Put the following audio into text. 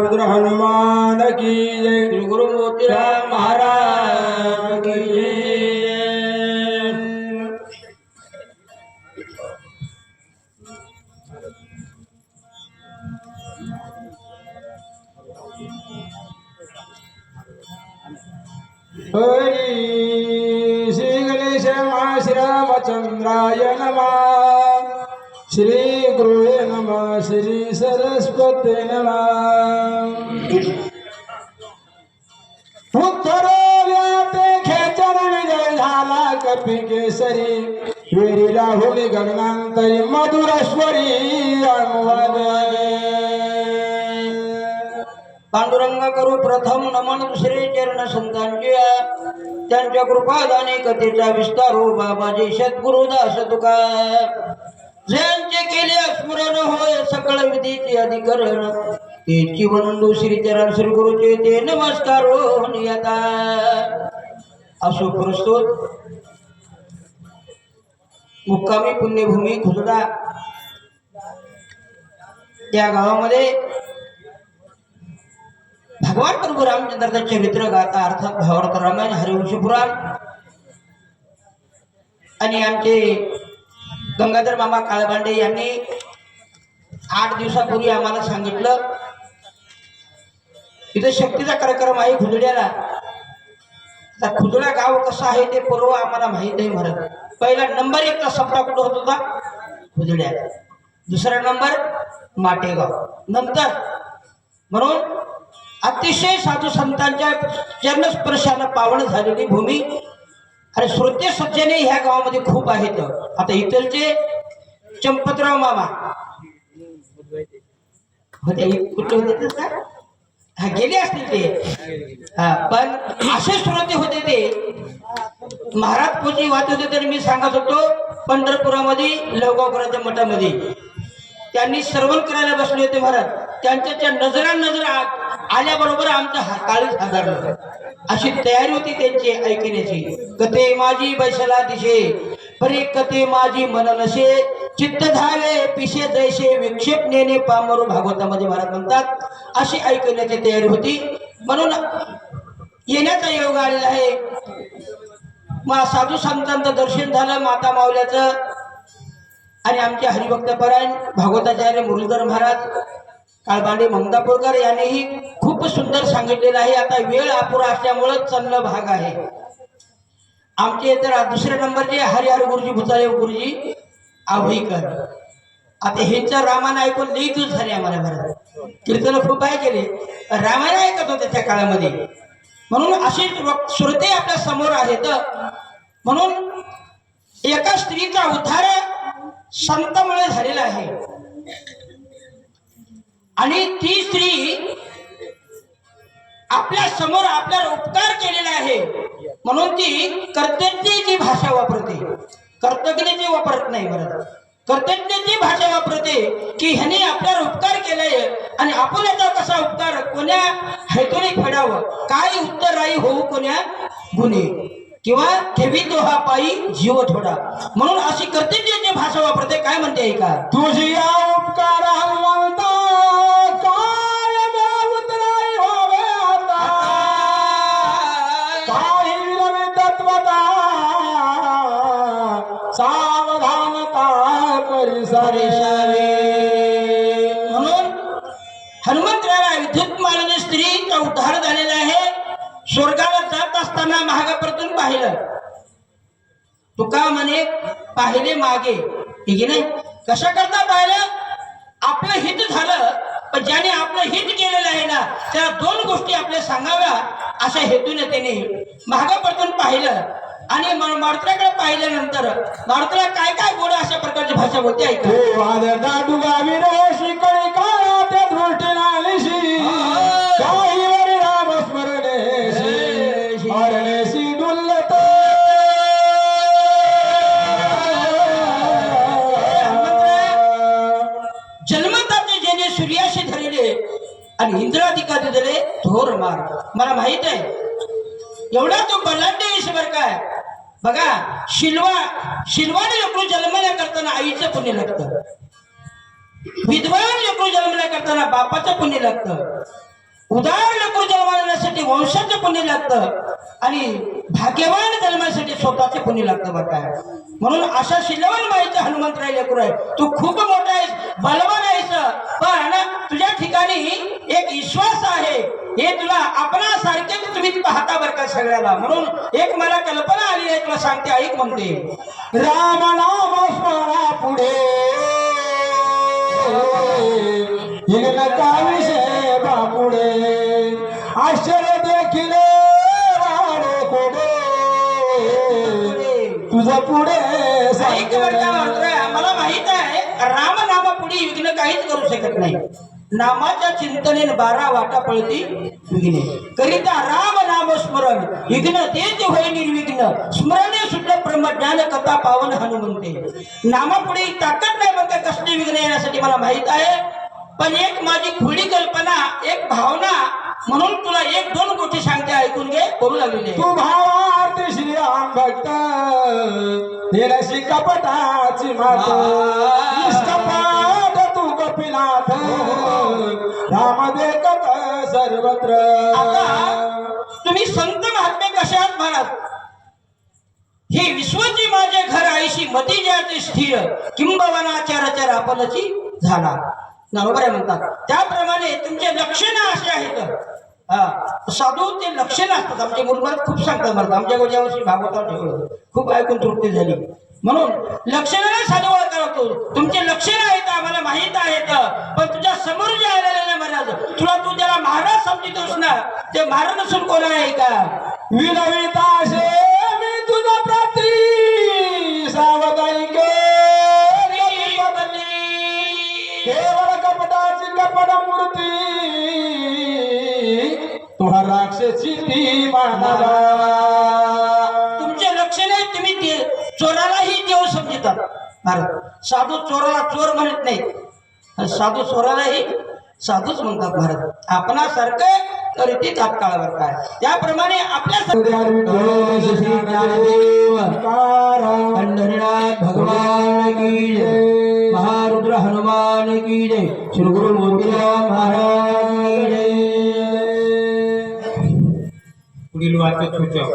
रुद्र हनुमान की जय गुरु मोतीराम महाराज की जय. हरी श्री गणेश मा श्रीरामचंद्राय नमा श्री गुरुवे नम श्री सरस्वती नमा उत्तरोव्याते विजय झाला कपी केसरी वेरी राहुली गगनांतरी मधुरेश्वरी पांडुरंग करू प्रथम नमन श्री चरण संतांची त्यांच्या कृपादाने कथेचा विस्तार हो बाबाजी सद्गुरुदास तुका ज्यांचे केले स्मरण होय सकळ विधीचे अधिकरण. तेची म्हणून श्री चरण श्री गुरुचे ते नमस्कार हो असो प्रस्तुत. मुक्कामी पुण्यभूमी खुजडा त्या गावामध्ये भगवान प्रभू रामचंद्राचं चरित्र गाता अर्थात भावार्थ रामायण हरिवंश पुराण. आणि आमचे गंगाधर मामा काळबांडे यांनी आठ दिवसापूर्वी आम्हाला सांगितलं इथं शक्तीचा कार्यक्रम आहे खुजड्याला आता खुजडा गाव कसं आहे ते पूर्व आम्हाला माहीत नाही म्हणत. पहिला नंबर एकचा सप्ताह कुठं होत होता? खुजड्या दुसरा नंबर माटेगाव. नंतर म्हणून अतिशय साधू संतांच्या चरणस्पर्शानं पावन झालेली भूमी आणि श्रोते सज्जने ह्या गावामध्ये खूप आहेत. आता इथलचे चंपतराव मामा. होते ते हा गेले असतील ते. हा पण असे श्रोते होते ते. महाराज पोची वाहत होते तर मी सांगत होतो पंढरपुरामध्ये लवगावकरांच्या मठामध्ये. त्यांनी श्रवण करायला बसले होते महाराज. त्यांच्या त्या नजरा नजर आल्याबरोबर आमचं हा काळीच हादरलं अशी तयारी होती त्यांची ऐकण्याची. कथे माझी बैसला दिशे? परी कथे माझी मन नशे चित्त धावे पिशे जैसे विक्षेप नेणे पामरू भागवतामध्ये महाराज म्हणतात अशी ऐकण्याची तयारी होती. म्हणून येण्याचा योग आलेला आहे. मग साधू संतांचं दर्शन झालं माता मावल्याचं. आणि आमचे हरिभक्त परायण भागवताचार्य मुरलीधर महाराज काळबांडे ममदापूरकर यांनीही सुंदर सांगितलेलं आहे. आता वेळ अपुरा असल्यामुळं चन्न भाग आहे. आमचे तर दुसऱ्या नंबरचे हरिहर गुरुजी भुतादेव गुरुजी आभईकर आता ह्यांचं रामायण ऐकून लई झाले आम्हाला बरं. कीर्तन खूप आहे केले. रामायण ऐकत होते त्या काळामध्ये. म्हणून असे श्रोते आपल्यासमोर आहेत. म्हणून एका स्त्रीचा उद्धार संतमुळे झालेला आहे. आणि ती स्त्री आपल्यासमोर आपल्याला उपकार केलेला आहे. म्हणून ती कर्तज्ञची भाषा वापरते कर्तज्ञची वापरत नाही बरं. कर्तज्ञची भाषा वापरते की ह्याने आपल्यावर उपकार केलाय आणि आपण याचा कसा उपकार कोण्या हेतूने फेडावं काय उत्तराई होऊ कोण्या गुन्हे. किंवा ठेवी तो हा पायी जीव थोडा म्हणून अशी कर्तव्याची भाषा वापरते काय म्हणते ऐका तुझी या उपकार काही विरमे तत्वता सावधानता परिसरेशावे म्हणून हनुमंतराला विद्युत मारणे स्त्रीचा उद्धार झालेला आहे. स्वर्गाला जात असताना महागापरतून पाहिलं. तुका म्हणे पाहिले मागे. ठीक आहे नाही? कशा करता पाहिलं? आपलं हित झालं. पण ज्याने आपलं हित केलेलं आहे ना त्या दोन गोष्टी आपल्या सांगाव्या अशा हेतूने त्याने महागापर्यंत पाहिलं. आणि मारुत्राकडे पाहिल्यानंतर मारुत्राला काय काय बोल अशा प्रकारची भाषा होती ऐका. इंद्राधिकारी थोर मार्ग. मला माहीत आहे. एवढा तो बलाढ्य ईश्वर काय? बघा शिलवा शिलवाने लोक जन्मल्या करताना आईचं पुण्य लागतं. विद्वान लेकरू जन्मल्या करताना बापाचं पुण्य लागतं. उदार लेकरू जन्मण्यासाठी वंशाचं पुण्य लागतं. आणि भाग्यवान जन्मासाठी स्वतःचे पुण्य लागतं बघा. काय म्हणून अशा शिल्लवान माईचा हनुमंतराय लेकरू आहे. तू खूप मोठा आहेस बलवान आहेस. पण तुझ्या ठिकाणी एक विश्वास आहे. हे तुला आपणासारखेच तुम्ही पाहता बर का सगळ्याला. म्हणून एक मला कल्पना आली आहे तुला सांगते ऐक म्हणते राम नाम स्मरा पुढे. हिंगण विषय बापुडे. आश्चर्य देखील वाढे कोडे तुझं पुढे आम्हाला माहीत आहे राम नामापुढे विघ्न काहीच करू शकत नाही. नामाच्या चिंतनेने बारा वाटा पळती विघ्ने. करिता राम नाम स्मरण विघ्न तेच होय निर्विघ्न. स्मरणे सुद्धा ब्रह्मज्ञान कथा पावन हनुमंते. नामापुढे ताकद नाही का कसली विघ्न येण्यासाठी मला माहीत आहे. पण एक माझी खुली कल्पना एक भावना म्हणून तुला एक दोन गोष्टी सांगते ऐकून घे करू लागलेली. तू भावार्थ श्रीराम भक्त निरशी कपटाची मात निष्कपाट तू कपिनाथ राम देखत सर्वत्र. तुम्ही संत महात्मे कशा आहात म्हणाल हे विश्वची माझे घर आईशी मती ज्याचे स्थिर किंबवनाचाराच्या रापलची झाला. बरोबर आहे म्हणतात. त्याप्रमाणे तुमचे लक्षणं असे आहेत. साधू ते लक्षणं असतात. आमचे मुलगा खूप सांगतात मला. आमच्या गोष्टी वर्षी भागवतात ठेवलं खूप ऐकून तृप्ती झाली. म्हणून लक्षणाने साधू ओळखतो तुमचे लक्षणं आहेत आम्हाला माहीत आहेत. पण तुझ्या समोर जे आलेले नाही महाराज तुला तू त्याला महाराज समजितोस ना. ते महाराज नसून कोण आहे का? विनविताशे असे कपट मूर्ती तुहा राक्षसी ती मानवा. तुमचे लक्षण आहे तुम्ही ते चोरालाही देव समजतात महाराज साधू चोराला चोर म्हणत नाही साधू चोरालाही साधूच म्हणतात महाराज. आपणासारखं तरी ते तात्काळावर काय? त्याप्रमाणे आपल्या पंढरीनाथ भगवान की जय. महारुद्र हनुमान की जय। श्री गुरु मोतीराम महाराज की जय। पुढील वाचक सूचक